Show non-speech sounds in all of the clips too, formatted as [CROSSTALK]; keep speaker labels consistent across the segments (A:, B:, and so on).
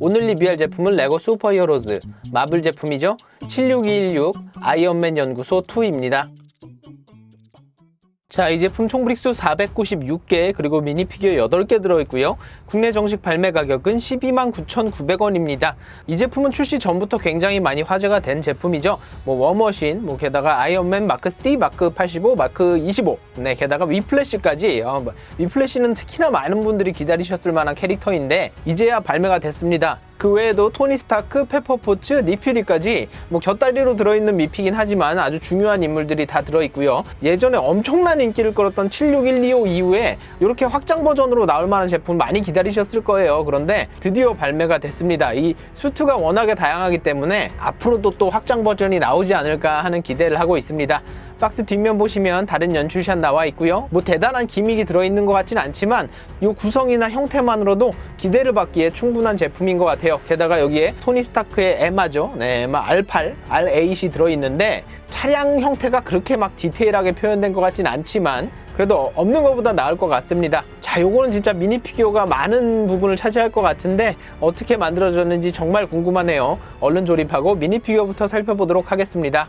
A: 오늘 리뷰할 제품은 레고 슈퍼히어로즈 마블 제품이죠. 76216 아이언맨 연구소 2입니다 자, 이 제품 총 브릭수 496개, 그리고 미니 피규어 8개 들어있고요. 국내 정식 발매 가격은 12만 9,900원입니다. 이 제품은 출시 전부터 굉장히 많이 화제가 된 제품이죠. 뭐 워머신, 뭐 게다가 아이언맨 마크 3, 마크 85, 마크 25, 네, 게다가 위플래시까지. 어, 뭐, 위플래시는 특히나 많은 분들이 기다리셨을 만한 캐릭터인데 이제야 발매가 됐습니다. 그 외에도 토니 스타크, 페퍼포츠, 니퓨리까지 뭐 곁다리로 들어있는 미피긴 하지만 아주 중요한 인물들이 다 들어있고요. 예전에 엄청난 인기를 끌었던 76125 이후에 이렇게 확장 버전으로 나올 만한 제품 많이 기다리셨을 거예요. 그런데 드디어 발매가 됐습니다. 이 수트가 워낙에 다양하기 때문에 앞으로도 또 확장 버전이 나오지 않을까 하는 기대를 하고 있습니다. 박스 뒷면 보시면 다른 연출샷 나와 있고요. 뭐 대단한 기믹이 들어있는 것 같진 않지만 이 구성이나 형태만으로도 기대를 받기에 충분한 제품인 것 같아요. 게다가 여기에 토니 스타크의 에마죠. 네, 에마 R8, R8이 들어있는데 차량 형태가 그렇게 막 디테일하게 표현된 것 같진 않지만 그래도 없는 것보다 나을 것 같습니다. 자, 요거는 진짜 미니 피규어가 많은 부분을 차지할 것 같은데 어떻게 만들어졌는지 정말 궁금하네요. 얼른 조립하고 미니 피규어부터 살펴보도록 하겠습니다.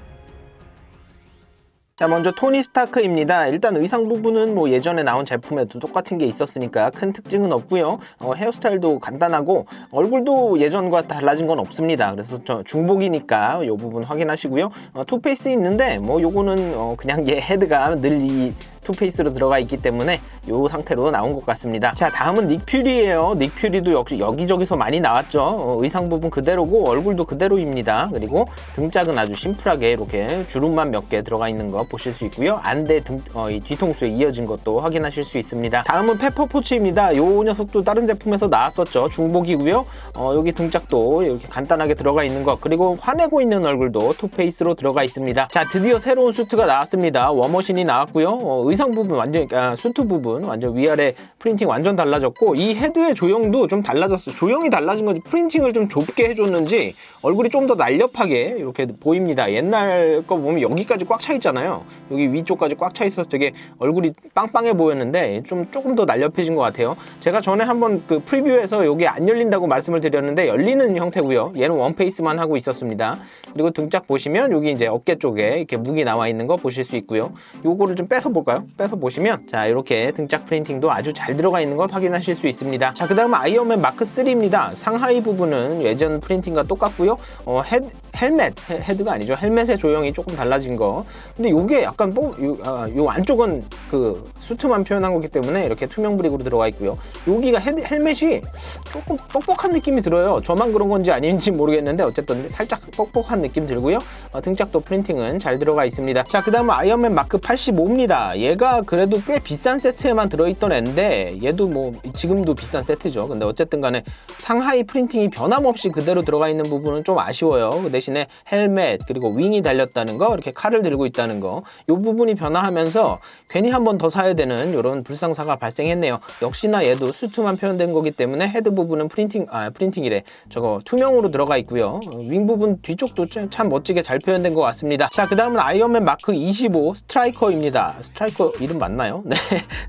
A: 자 먼저 토니 스타크입니다. 일단 의상 부분은 뭐 예전에 나온 제품에도 똑같은 게 있었으니까 큰 특징은 없고요. 어, 헤어스타일도 간단하고 얼굴도 예전과 달라진 건 없습니다. 그래서 저 중복이니까 이 부분 확인하시고요. 어, 투페이스 있는데 뭐 요거는 어, 그냥 얘 헤드가 늘이 투페이스로 들어가 있기 때문에 이 상태로 나온 것 같습니다. 자 다음은 닉퓨리예요. 닉퓨리도 역시 여기저기서 많이 나왔죠. 어, 의상 부분 그대로고 얼굴도 그대로입니다. 그리고 등짝은 아주 심플하게 이렇게 주름만 몇 개 들어가 있는 거 보실 수 있고요. 안대 등 어, 이 뒤통수에 이어진 것도 확인하실 수 있습니다. 다음은 페퍼포츠입니다. 이 녀석도 다른 제품에서 나왔었죠. 중복이고요. 어, 여기 등짝도 이렇게 간단하게 들어가 있는 것 그리고 화내고 있는 얼굴도 투페이스로 들어가 있습니다. 자 드디어 새로운 수트가 나왔습니다. 워머신이 나왔고요. 어, 의상 부분 완전 아, 수트 부분 완전 위아래 프린팅 완전 달라졌고 이 헤드의 조형도 좀 달라졌어요. 조형이 달라진 건지 프린팅을 좀 좁게 해줬는지 얼굴이 좀 더 날렵하게 이렇게 보입니다. 옛날 거 보면 여기까지 꽉 차 있잖아요. 여기 위쪽까지 꽉 차 있어서 되게 얼굴이 빵빵해 보였는데 좀 조금 더 날렵해진 것 같아요. 제가 전에 한번 그 프리뷰에서 여기 안 열린다고 말씀을 드렸는데 열리는 형태고요. 얘는 원페이스만 하고 있었습니다. 그리고 등짝 보시면 여기 이제 어깨 쪽에 이렇게 무기 나와 있는 거 보실 수 있고요. 요거를 좀 빼서 볼까요? 빼서 보시면 자 이렇게 등짝 프린팅도 아주 잘 들어가 있는 것 확인하실 수 있습니다. 자 그 다음 아이언맨 마크 3입니다. 상하이 부분은 예전 프린팅과 똑같고요. 어, 헤, 헬멧 헤, 헤드가 아니죠. 헬멧의 조형이 조금 달라진 거. 근데 요게 약간 뭐, 요, 아, 요 안쪽은 그 수트만 표현한 거기 때문에 이렇게 투명 브릭으로 들어가 있고요. 여기가 헤드, 헬멧이 조금 뻑뻑한 느낌이 들어요. 저만 그런 건지 아닌지 모르겠는데 어쨌든 살짝 뻑뻑한 느낌 들고요. 어, 등짝도 프린팅은 잘 들어가 있습니다. 자 그 다음은 아이언맨 마크 85입니다. 얘가 그래도 꽤 비싼 세트에만 들어있던 앤데 얘도 뭐 지금도 비싼 세트죠. 근데 어쨌든 간에 상하이 프린팅이 변함없이 그대로 들어가 있는 부분은 좀 아쉬워요. 그 대신에 헬멧 그리고 윙이 달렸다는 거 이렇게 칼을 들고 있다는 거 이 부분이 변화하면서 괜히 한 번 더 사야 되는 이런 불상사가 발생했네요. 역시나 얘도 수트만 표현된 거기 때문에 헤드 부분은 프린팅 아 프린팅이래 저거 투명으로 들어가 있고요. 어, 윙 부분 뒤쪽도 참- 참 멋지게 잘 표현된 것 같습니다. 자 그 다음은 아이언맨 마크 25 스트라이커입니다. 스트라이커 이름 맞나요? [LAUGHS] 네,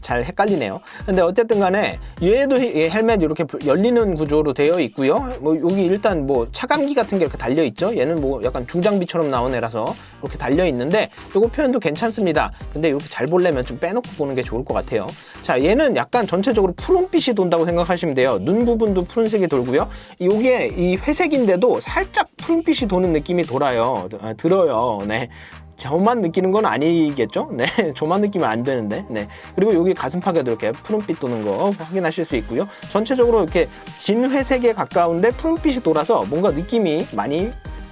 A: 잘 헷갈리네요. 근데 어쨌든 간에 얘도 이 헬멧 이렇게 불- 열리는 구조로 되어 있고요. 뭐 여기 일단 뭐 차감기 같은 게 이렇게 달려 있죠. 얘는 뭐 약간 중장비처럼 나온 애라서 이렇게 달려 있는데 요거 표현도 괜찮습니다. 근데 이렇게 잘 보려면 좀 빼놓고 보는 게 좋을 것 같아요. 자, 얘는 약간 전체적으로 푸른빛이 돈다고 생각하시면 돼요. 눈 부분도 푸른색이 돌고요. 요게 이 회색인데도 살짝 푸른빛이 도는 느낌이 돌아요. 아, 들어요. 네. 저만 느끼는 건 아니겠죠? 네, [LAUGHS] 저만 느끼면 안 되는데. 네. 그리고 여기 가슴팍에도 이렇게 푸른빛 도는 거 확인하실 수 있고요. 전체적으로 이렇게 진회색에 가까운데 푸른빛이 돌아서 뭔가 느낌이 많이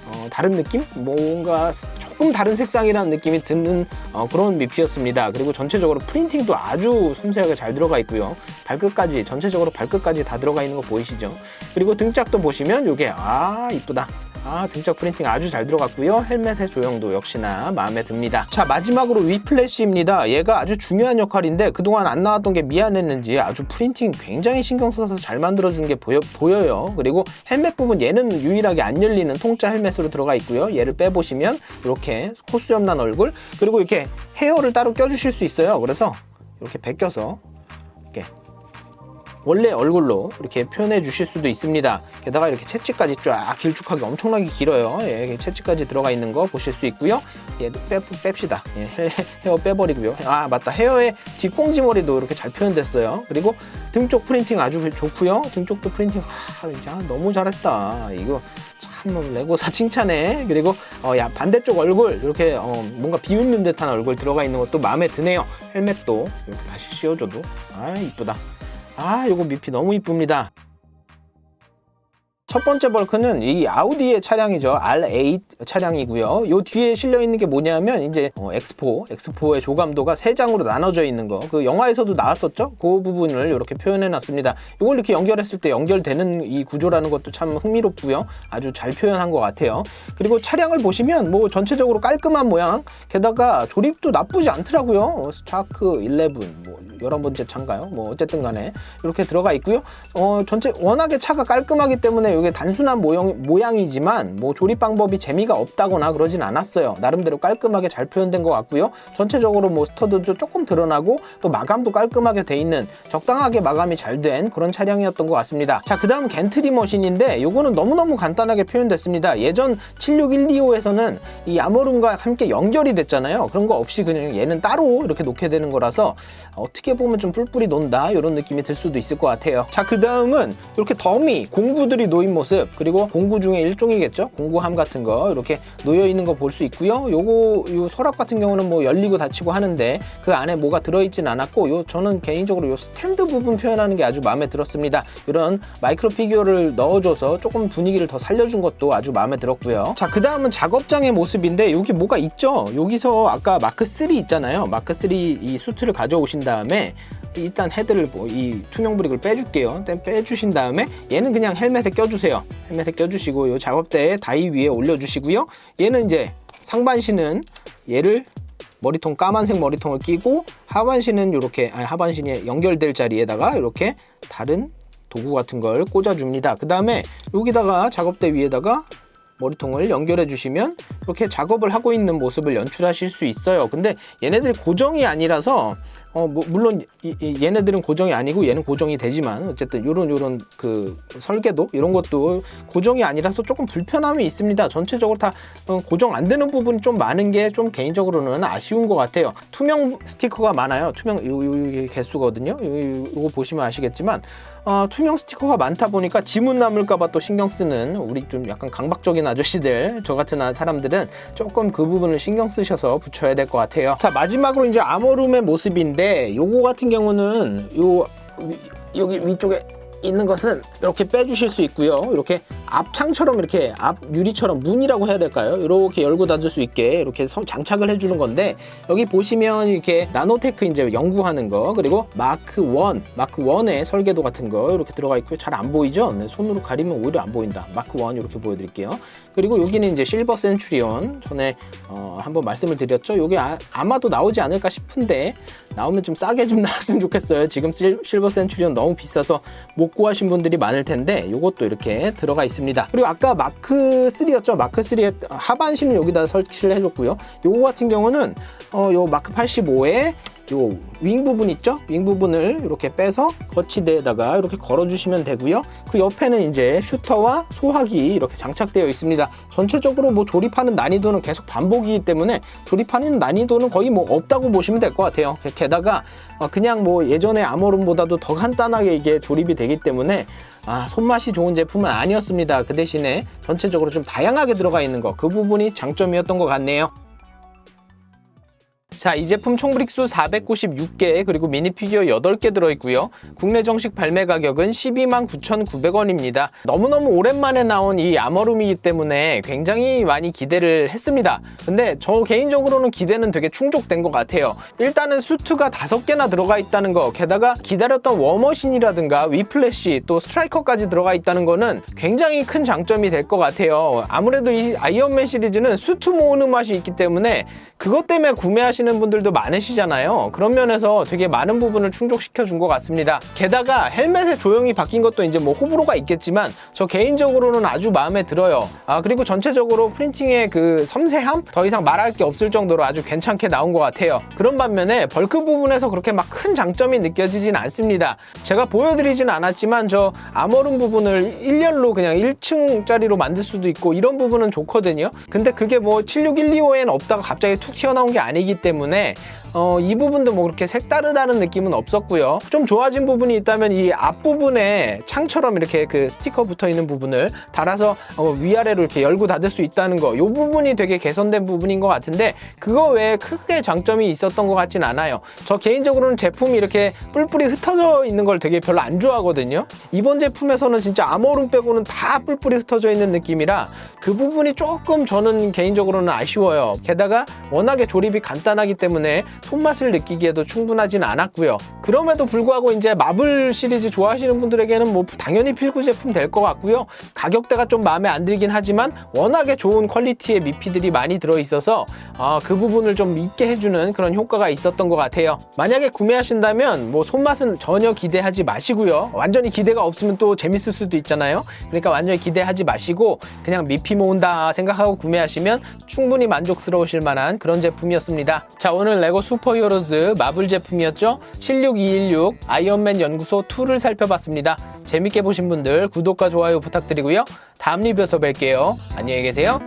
A: 어, 다른 느낌? 뭔가 조금 다른 색상이라는 느낌이 드는 어, 그런 미피였습니다. 그리고 전체적으로 프린팅도 아주 섬세하게 잘 들어가 있고요. 발끝까지 전체적으로 발끝까지 다 들어가 있는 거 보이시죠? 그리고 등짝도 보시면 이게 아 이쁘다. 아 등짝 프린팅 아주 잘 들어갔고요. 헬멧의 조형도 역시나 마음에 듭니다. 자 마지막으로 위플래시입니다. 얘가 아주 중요한 역할인데 그동안 안 나왔던 게 미안했는지 아주 프린팅 굉장히 신경 써서 잘 만들어준 게 보여, 보여요. 그리고 헬멧 부분 얘는 유일하게 안 열리는 통짜 헬멧으로 들어가 있고요. 얘를 빼보시면 이렇게 코수염 난 얼굴 그리고 이렇게 헤어를 따로 껴주실 수 있어요. 그래서 이렇게 벗겨서 원래 얼굴로 이렇게 표현해 주실 수도 있습니다. 게다가 이렇게 채찍까지 쫙 길쭉하게 엄청나게 길어요. 예, 채찍까지 들어가 있는 거 보실 수 있고요. 얘도 빼, 뺍시다. 예, [LAUGHS] 헤- 헤어 빼버리고요. 아 맞다. 헤어의 뒷꽁지 머리도 이렇게 잘 표현됐어요. 그리고 등 쪽 프린팅 아주 좋고요. 등 쪽도 프린팅 아, 야, 너무 잘했다. 이거 참 레고사 칭찬해. 그리고 어, 야 반대쪽 얼굴 이렇게 어, 뭔가 비웃는 듯한 얼굴 들어가 있는 것도 마음에 드네요. 헬멧도 이렇게 다시 씌워줘도 아 이쁘다. 아, 요거 미피 너무 이쁩니다. 첫 번째 벌크는 이 아우디의 차량이죠. R8 차량이고요. 요 뒤에 실려 있는 게 뭐냐면 이제 어, X4, X4의 조감도가 세 장으로 나눠져 있는 거. 그 영화에서도 나왔었죠. 그 부분을 이렇게 표현해 놨습니다. 이걸 이렇게 연결했을 때 연결되는 이 구조라는 것도 참 흥미롭고요. 아주 잘 표현한 것 같아요. 그리고 차량을 보시면 뭐 전체적으로 깔끔한 모양, 게다가 조립도 나쁘지 않더라고요. 어, 스타크 11, 뭐 11번째 차인가요? 뭐 어쨌든 간에 이렇게 들어가 있고요. 어, 전체 워낙에 차가 깔끔하기 때문에 이게 단순한 모형, 모양이지만 뭐 조립 방법이 재미가 없다거나 그러진 않았어요. 나름대로 깔끔하게 잘 표현된 것 같고요. 전체적으로 뭐 스터드도 조금 드러나고 또 마감도 깔끔하게 돼 있는 적당하게 마감이 잘 된 그런 차량이었던 것 같습니다. 자, 그 다음 겐트리 머신인데 요거는 너무너무 간단하게 표현됐습니다. 예전 76125에서는 이 아모름과 함께 연결이 됐잖아요. 그런 거 없이 그냥 얘는 따로 이렇게 놓게 되는 거라서 어떻게 보면 좀 뿔뿔이 논다 이런 느낌이 들 수도 있을 것 같아요. 자, 그 다음은 이렇게 더미 공구들이 놓인 모습 그리고 공구 중에 일종이겠죠. 공구함 같은 거 이렇게 놓여 있는 거 볼 수 있고요. 요거 요 서랍 같은 경우는 뭐 열리고 닫히고 하는데 그 안에 뭐가 들어있진 않았고 요 저는 개인적으로 요 스탠드 부분 표현하는 게 아주 마음에 들었습니다. 이런 마이크로 피규어를 넣어줘서 조금 분위기를 더 살려준 것도 아주 마음에 들었고요. 자, 그 다음은 작업장의 모습인데 여기 뭐가 있죠? 여기서 아까 마크 3 있잖아요. 마크 3 이 수트를 가져오신 다음에 일단 헤드를 뭐이 투명 브릭을 빼줄게요. 빼주신 다음에 얘는 그냥 헬멧에 껴주세요. 헬멧에 껴주시고 이 작업대에 다이 위에 올려주시고요. 얘는 이제 상반신은 얘를 머리통 까만색 머리통을 끼고 하반신은 이렇게 아니 하반신이 연결될 자리에다가 이렇게 다른 도구 같은 걸 꽂아줍니다. 그 다음에 여기다가 작업대 위에다가 머리통을 연결해 주시면 이렇게 작업을 하고 있는 모습을 연출하실 수 있어요. 근데 얘네들이 고정이 아니라서 어, 뭐 물론 이, 이 얘네들은 고정이 아니고 얘는 고정이 되지만 어쨌든 요런 요런 그 설계도 이런 것도 고정이 아니라서 조금 불편함이 있습니다. 전체적으로 다 어, 고정 안 되는 부분이 좀 많은 게 좀 개인적으로는 아쉬운 것 같아요. 투명 스티커가 많아요. 투명 요, 요, 요 개수거든요. 요, 요, 요거 보시면 아시겠지만 어, 투명 스티커가 많다 보니까 지문 남을까봐 또 신경 쓰는 우리 좀 약간 강박적인 아저씨들 저 같은 사람들은 조금 그 부분을 신경 쓰셔서 붙여야 될 것 같아요. 자 마지막으로 이제 아머룸의 모습인데 요거 같은 경우는 요 위- 여기 위쪽에 있는 것은 이렇게 빼주실 수 있고요. 이렇게 앞창처럼 이렇게 앞 유리처럼 문이라고 해야 될까요? 이렇게 열고 닫을 수 있게 이렇게 서- 장착을 해주는 건데 여기 보시면 이렇게 나노테크 이제 연구하는 거 그리고 마크 1 마크 1의 설계도 같은 거 이렇게 들어가 있고요. 잘안 보이죠? 네, 손으로 가리면 오히려 안 보인다. 마크 1 이렇게 보여드릴게요. 그리고 여기는 이제 실버 센츄리온 전에 어, 한번 말씀을 드렸죠. 이게 아, 아마도 나오지 않을까 싶은데 나오면 좀 싸게 좀 [LAUGHS] 나왔으면 좋겠어요. 지금 실, 실버 센츄리온 너무 비싸서 못 구하신 분들이 많을 텐데 이것도 이렇게 들어가 있습니다. 그리고 아까 마크 3였죠. 마크 3의 하반신을 여기다 설치를 해줬고요. 요거 같은 경우는 어, 요 마크 85에 요 윙 부분 있죠? 윙 부분을 이렇게 빼서 거치대에다가 이렇게 걸어주시면 되고요. 그 옆에는 이제 슈터와 소화기 이렇게 장착되어 있습니다. 전체적으로 뭐 조립하는 난이도는 계속 반복이기 때문에 조립하는 난이도는 거의 뭐 없다고 보시면 될 것 같아요. 게다가 어, 그냥 뭐 예전의 아모름보다도 더 간단하게 이게 조립이 되기 때문에 아, 손맛이 좋은 제품은 아니었습니다. 그 대신에 전체적으로 좀 다양하게 들어가 있는 거 그 부분이 장점이었던 것 같네요. 자, 이 제품 총 브릭수 496개 그리고 미니 피규어 8개 들어있고요. 국내 정식 발매 가격은 12만 9,900원입니다. 너무너무 오랜만에 나온 이 아머룸이기 때문에 굉장히 많이 기대를 했습니다. 근데 저 개인적으로는 기대는 되게 충족된 것 같아요. 일단은 수트가 5개나 들어가 있다는 거, 게다가 기다렸던 워머신이라든가 위플래시 또 스트라이커까지 들어가 있다는 거는 굉장히 큰 장점이 될 것 같아요. 아무래도 이 아이언맨 시리즈는 수트 모으는 맛이 있기 때문에 그것 때문에 구매하시는 분들도 많으시잖아요. 그런 면에서 되게 많은 부분을 충족시켜 준 것 같습니다. 게다가 헬멧의 조형이 바뀐 것도 이제 뭐 호불호가 있겠지만 저 개인적으로는 아주 마음에 들어요. 아 그리고 전체적으로 프린팅의 그 섬세함 더 이상 말할 게 없을 정도로 아주 괜찮게 나온 것 같아요. 그런 반면에 벌크 부분에서 그렇게 막 큰 장점이 느껴지진 않습니다. 제가 보여드리진 않았지만 저 아머름 부분을 1열로 그냥 1층짜리로 만들 수도 있고 이런 부분은 좋거든요. 근데 그게 뭐 76125에는 없다가 갑자기 툭 튀어나온 게 아니기 때문에 어, 이 부분도 뭐 그렇게 색다르다는 느낌은 없었고요. 좀 좋아진 부분이 있다면 이 앞부분에 창처럼 이렇게 그 스티커 붙어 있는 부분을 달아서 어, 위아래로 이렇게 열고 닫을 수 있다는 거. 이 부분이 되게 개선된 부분인 것 같은데 그거 외에 크게 장점이 있었던 것 같진 않아요. 저 개인적으로는 제품이 이렇게 뿔뿔이 흩어져 있는 걸 되게 별로 안 좋아하거든요. 이번 제품에서는 진짜 아머룸 빼고는 다 뿔뿔이 흩어져 있는 느낌이라 그 부분이 조금 저는 개인적으로는 아쉬워요. 게다가 워낙에 조립이 간단하기 때문에 손맛을 느끼기에도 충분하진 않았고요. 그럼에도 불구하고 이제 마블 시리즈 좋아하시는 분들에게는 뭐 당연히 필구 제품 될 것 같고요. 가격대가 좀 마음에 안 들긴 하지만 워낙에 좋은 퀄리티의 미피들이 많이 들어 있어서 아, 그 부분을 좀 있게 해주는 그런 효과가 있었던 것 같아요. 만약에 구매하신다면 뭐 손맛은 전혀 기대하지 마시고요. 완전히 기대가 없으면 또 재밌을 수도 있잖아요. 그러니까 완전히 기대하지 마시고 그냥 미피 모은다 생각하고 구매하시면 충분히 만족스러우실 만한 그런 제품이었습니다. 자 오늘 레고 슈퍼히어로즈 마블 제품이었죠. 76216 아이언맨 연구소 2를 살펴봤습니다. 재밌게 보신 분들 구독과 좋아요 부탁드리고요. 다음 리뷰에서 뵐게요. 안녕히 계세요.